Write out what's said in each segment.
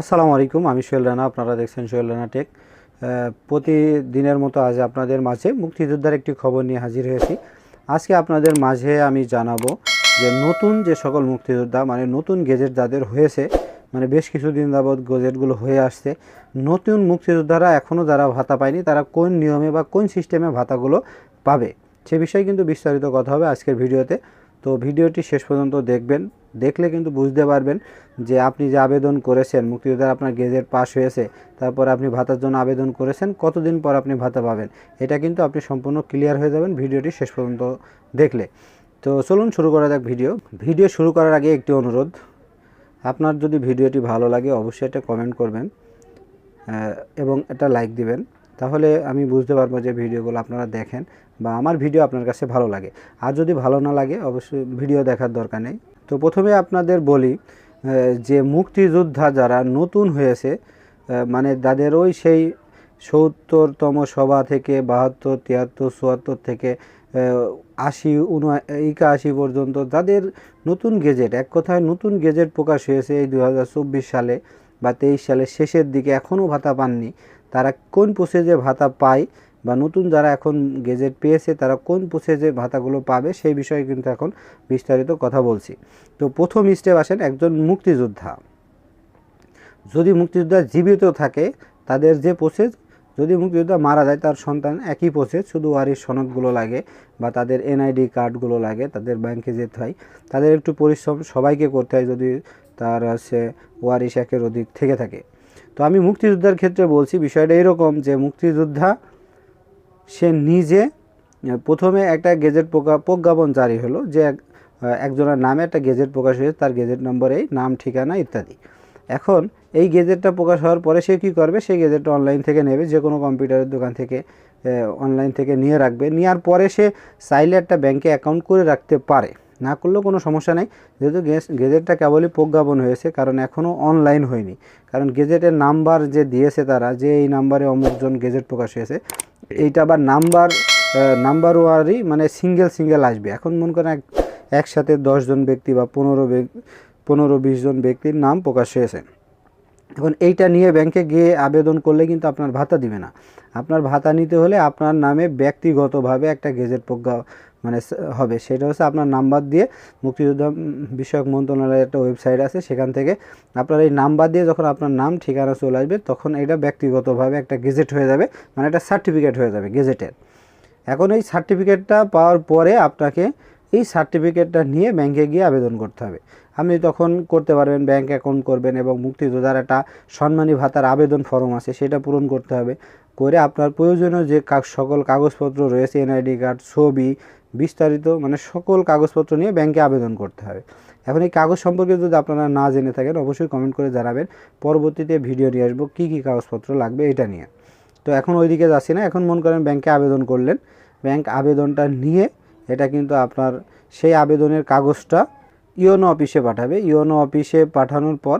আসসালামু আলাইকুম, আমি সোহেল রানা, আপনারা দেখছেন সোহেল রানা টেক। প্রতিদিনের মতো আজ আপনাদের মাঝে মুক্তিযোদ্ধার একটি খবর নিয়ে হাজির হয়েছি। আজকে আপনাদের মাঝে আমি জানাব যে নতুন যে সকল মুক্তিযোদ্ধা মানে নতুন গেজেট যাদের হয়েছে মানে বেশ কিছুদিন যাবৎ গেজেটগুলো হয়ে আসছে, নতুন মুক্তিযোদ্ধারা এখনও যারা ভাতা পায়নি, তারা কোন নিয়মে বা কোন সিস্টেমে ভাতাগুলো পাবে, সে বিষয়ে কিন্তু বিস্তারিত কথা হবে আজকের ভিডিওতে। তো ভিডিওটি শেষ পর্যন্ত দেখবেন। দেখলে কিন্তু বুঝতে পারবেন যে আপনি যে আবেদন করেছেন, মুক্তিযোদ্ধার আপনার গেজেট পাস হয়েছে, তারপর আপনি ভাতার জন্য আবেদন করেছেন, কতদিন পর আপনি ভাতা পাবেন, এটা কিন্তু আপনি সম্পূর্ণ ক্লিয়ার হয়ে যাবেন ভিডিওটি শেষ পর্যন্ত দেখলে। তো চলুন শুরু করা যাক ভিডিও। ভিডিও শুরু করার আগে একটি অনুরোধ, আপনার যদি ভিডিওটি ভালো লাগে অবশ্যই এটা কমেন্ট করবেন এবং এটা লাইক দিবেন। তাহলে আমি বুঝতে পারব যে ভিডিওগুলো আপনারা দেখেন বা আমার ভিডিও আপনার কাছে ভালো লাগে। আর যদি ভালো না লাগে, অবশ্যই ভিডিও দেখার দরকার নেই। তো প্রথমে আপনাদের বলি যে মুক্তিযোদ্ধা যারা নতুন হয়েছে মানে যাদের ওই সেই সত্তরতম সভা থেকে বাহাত্তর, তিয়াত্তর, চুয়াত্তর থেকে আশি, উন, একাশি পর্যন্ত যাদের নতুন গেজেট, এক কথায় নতুন গেজেট প্রকাশ হয়েছে এই দু হাজার চব্বিশ সালে বা তেইশ সালের শেষের দিকে এখনও ভাতা পাননি। তারা কোন প্রসেসে ভাতা পায় বা নতুন যারা এখন গেজেট পেয়েছে, তারা কোন প্রসেসে ভাতাগুলো পাবে, সেই বিষয়ে কিন্তু এখন বিস্তারিত কথা বলছি। তো প্রথম স্টেপ আসেন একজন মুক্তিযোদ্ধা। যদি মুক্তিযোদ্ধা জীবিত থাকে, তাদের যে প্রসেস যদি মুক্তিযোদ্ধা মারা যায়, তার সন্তান একই প্রসেস শুধু ওয়ারিশ সনদগুলো লাগে বা তাদের এনআইডি কার্ডগুলো লাগে, তাদের ব্যাংকে যেতে হয়, তাদের একটু পরিশ্রম সবাইকে করতে হয় যদি তার হচ্ছে ওয়ারিশ একের অধিক থেকে থাকে। তো আমি মুক্তিযোদ্ধার ক্ষেত্রে বলছি, বিষয়টা এরকম যে মুক্তিযোদ্ধা, সে নিজে প্রথমে একটা গেজেট প্রজ্ঞাপন জারি হলো যে এক- একজনের নামে একটা গেজেট প্রকাশ হয়েছে, তার গেজেট নম্বর এই নাম, ঠিকানা ইত্যাদি। এখন এই গেজেটটা প্রকাশ হওয়ার পরে সে কী করবে? সেই গেজেটটা অনলাইন থেকে নেবে, যে কোনো কম্পিউটারের দোকান থেকে অনলাইন থেকে নিয়ে রাখবে। নেওয়ার পরে সে চাইলে একটা ব্যাংকে অ্যাকাউন্ট করে রাখতে পারে। না করলেও কোনো সমস্যা নেই। যেহেতু গেজেটটা কেবলই প্রজ্ঞাপন হয়েছে, কারণ এখনও অনলাইন হয়নি। কারণ গেজেটের নাম্বার যে দিয়েছে তারা, যে এই নাম্বারে অমুকজন গেজেট প্রকাশ হয়েছে, এইটা আবার নাম্বার নাম্বার ওয়ারই মানে সিঙ্গেল সিঙ্গেল আসবে। এখন মনে করেন এক, একসাথে দশজন ব্যক্তি বা পনেরো পনেরো, বিশ জন ব্যক্তির নাম প্রকাশ হয়েছে। এখন এইটা নিয়ে ব্যাংকে গিয়ে আবেদন করলে কিন্তু আপনার ভাতা দিবে না। আপনার ভাতা নিতে হলে আপনার নামে ব্যক্তিগতভাবে একটা গেজেট প্রজ্ঞা মানে হবে। সেটা হচ্ছে আপনার নাম্বার দিয়ে মুক্তিযোদ্ধা বিষয়ক মন্ত্রণালয়ের একটা ওয়েবসাইট আছে, সেখান থেকে আপনার এই নাম্বার দিয়ে যখন আপনার নাম, ঠিকানা চলে আসবে, তখন এটা ব্যক্তিগতভাবে একটা গেজেট হয়ে যাবে মানে একটা সার্টিফিকেট হয়ে যাবে গেজেটের এখন এই সার্টিফিকেটটা পাওয়ার পরে আপনাকে এই সার্টিফিকেটটা নিয়ে ব্যাংকে গিয়ে আবেদন করতে হবে। আপনি তখন করতে পারবেন ব্যাংক অ্যাকাউন্ট করবেন এবং মুক্তিযোদ্ধার একটা সম্মানী ভাতার আবেদন ফর্ম আছে, সেটা পূরণ করতে হবে। করে আপনার প্রয়োজনীয় যে সকল কাগজপত্র রয়েছে এনআইডি কার্ড ছবি বিস্তারিত মানে সকল কাগজপত্র নিয়ে ব্যাংকে আবেদন করতে হবে। এখন এই কাগজ সম্পর্কে যদি আপনারা না জেনে থাকেন, অবশ্যই কমেন্ট করে জানাবেন। পরবর্তীতে ভিডিও নিয়ে আসব কী কী কাগজপত্র লাগবে এটা নিয়ে। তো এখন ওইদিকে যাচ্ছি না, এখন মন করেন ব্যাংকে আবেদন করলেন। ব্যাংক আবেদনটা নিয়ে এটা কিন্তু আপনার সেই আবেদনের কাগজটা ইওনো অফিসে পাঠাবে। ইওনো অফিসে পাঠানোর পর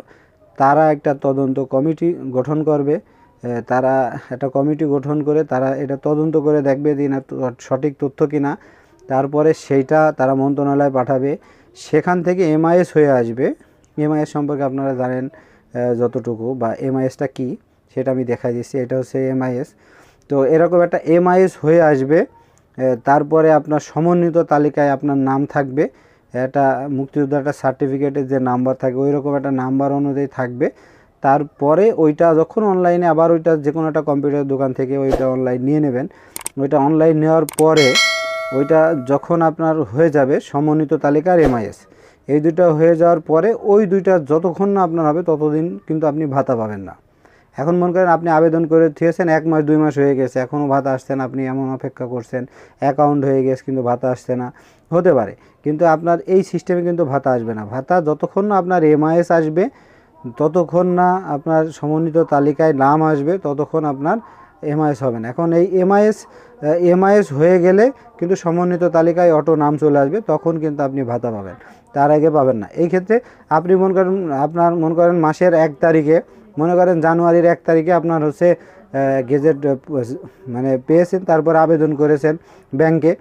তারা একটা তদন্ত কমিটি গঠন করবে। তারা একটা কমিটি গঠন করে তারা এটা তদন্ত করে দেখবে যে না সঠিক তথ্য কিনা। তারপরে সেইটা তারা মন্ত্রণালয়ে পাঠাবে। সেখান থেকে এমআইএস হয়ে আসবে। এমআইএস সম্পর্কে আপনারা জানেন যতটুকু বা এমআইএসটা কি, সেটা আমি দেখাই দিচ্ছি। এটা হচ্ছে এমআইএস তো এরকম একটা এমআইএস হয়ে আসবে। তারপরে আপনার সমন্বিত তালিকায় আপনার নাম থাকবে। একটা মুক্তিযোদ্ধা একটা সার্টিফিকেটের যে নাম্বার থাকে ওই রকম একটা নাম্বার অনুযায়ী থাকবে। তারপরে ওইটা যখন অনলাইনে আবার ওইটা যে কোনো একটা কম্পিউটার দোকান থেকে ওইটা অনলাইন নিয়ে নেবেন। ওইটা অনলাইন নেওয়ার পরে ওইটা যখন আপনার হয়ে যাবে সমন্বিত তালিকার এমআইএস এই দুইটা হয়ে যাওয়ার পরে ওই দুইটা যতক্ষণ না আপনার হবে ততদিন কিন্তু আপনি ভাতা পাবেন না। এখন মনে করেন আপনি আবেদন করে দিয়েছেন, এক মাস, দুই মাস হয়ে গেছে এখনও ভাতা আসছে না, আপনি এমন অপেক্ষা করছেন অ্যাকাউন্ট হয়ে গেছে কিন্তু ভাতা আসছে না। হতে পারে, কিন্তু আপনার এই সিস্টেমে কিন্তু ভাতা আসবে না। ভাতা যতক্ষণ না আপনার এমআইএস আসবে, ততক্ষণ না আপনার সমন্বিত তালিকায় নাম আসবে, ততক্ষণ আপনার এমআইএস হবে না। এখন এই এমআইএস এমআইএস হয়ে গেলে কিন্তু সমন্বিত তালিকায় অটো নাম চলে আসবে, তখন কিন্তু আপনি ভাতা পাবেন। তার আগে পাবেন না। এই ক্ষেত্রে আপনি মনে করেন, আপনার মনে করেন মাসের এক তারিখে, মনে করেন জানুয়ারির এক তারিখে আপনার হচ্ছে গেজেট মানে পেয়েছেন, তারপর আবেদন করেছেন ব্যাংকে।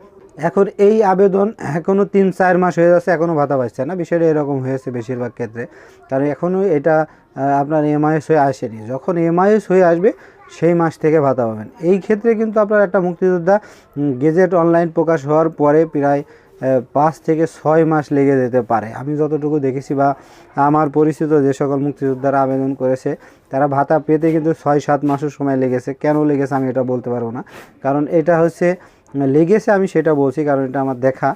এখন এই আবেদন এখনও তিন চার মাস হয়ে যাচ্ছে এখনও ভাতা পাচ্ছে না। বিষয়টা এরকম হয়েছে বেশিরভাগ ক্ষেত্রে। কারণ এখনও এটা আপনার এমআইএস হয়ে আসেনি। যখন এমআইএস হয়ে আসবে সেই মাস থেকে ভাতা পাবেন। এই ক্ষেত্রে কিন্তু আপনার একটা মুক্তিযোদ্ধা গেজেট অনলাইন প্রকাশ হওয়ার পরে প্রায় পাঁচ থেকে ছয় মাস লেগে যেতে পারে। আমি যতটুকু দেখেছি বা আমার পরিচিত যে সকল মুক্তিযোদ্ধারা আবেদন করেছে, তারা ভাতা পেতে কিন্তু ছয় সাত মাসও সময় লেগেছে। কেন লেগেছে আমি এটা বলতে পারব না। কারণ এটা হচ্ছে, লেগেছে আমি সেটা বলছি কারণ এটা আমার দেখা।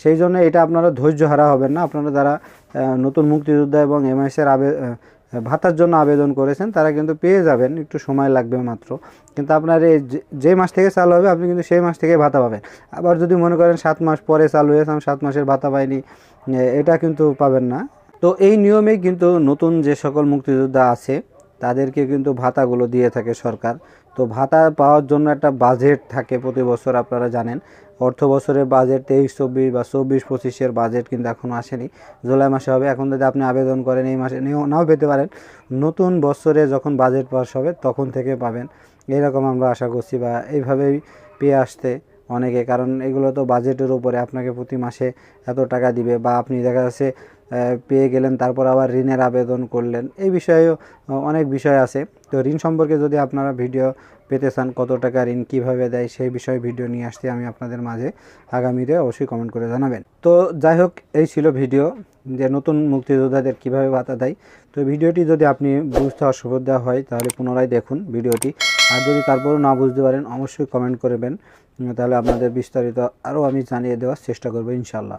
সেই জন্য এটা আপনারা ধৈর্য হারা হবেন না। আপনারা যারা নতুন মুক্তিযোদ্ধা এবং এমআইএসের আবে ভাতার জন্য আবেদন করেছেন, তারা কিন্তু পেয়ে যাবেন, একটু সময় লাগবে মাত্র। কিন্তু আপনার এই যে- যে মাস থেকে চালু হবে, আপনি কিন্তু সেই মাস থেকে ভাতা পাবেন। আবার যদি মনে করেন সাত মাস পরে চালু হয়েছে, আমি সাত মাসের ভাতা পাইনি এটা কিন্তু পাবেন না। তো এই নিয়মেই কিন্তু নতুন যে সকল মুক্তিযোদ্ধা আছে, তাদেরকে কিন্তু ভাতাগুলো দিয়ে থাকে সরকার। তো ভাতা পাওয়ার জন্য একটা বাজেট থাকে প্রতি বছর আপনারা জানেন। অর্থ বছরের বাজেট তেইশ, চব্বিশ বা চব্বিশ পঁচিশের বাজেট কিন্তু এখনও আসেনি। জুলাই মাসে হবে। এখন যদি আপনি আবেদন করেন, এই মাসে নাও পেতে পারেন। নতুন বছরে যখন বাজেট পাস হবে, তখন থেকে পাবেন। এরকম আমরা আশা করছি বা এইভাবেই পেয়ে আসতে অনেকে। কারণ এগুলো তো বাজেটের উপরে আপনাকে প্রতি মাসে এত টাকা দিবে বা আপনি দেখা যাচ্ছে পেয়ে গেলেন, তারপর আবার ঋণের আবেদন করলেন। এই বিষয়েও অনেক বিষয় আছে। তো ঋণ সম্পর্কে যদি আপনারা ভিডিও পেতে চান, কত টাকা ঋণ কীভাবে দেয়, সেই বিষয়ে ভিডিও নিয়ে আসতে আমি আপনাদের মাঝে। আগামীতে অবশ্যই কমেন্ট করে জানাবেন। তো যাই হোক, এই ছিল ভিডিও যে নতুন মুক্তিযোদ্ধাদের কীভাবে ভাতা দেয়। তো ভিডিওটি যদি আপনি বুঝতে অসুবিধা হয়, তাহলে পুনরায় দেখুন ভিডিওটি। আর যদি তারপরও না বুঝতে পারেন, অবশ্যই কমেন্ট করবেন তাহলে আপনাদের বিস্তারিত আরও আমি জানিয়ে দেওয়ার চেষ্টা করব ইনশাল্লাহ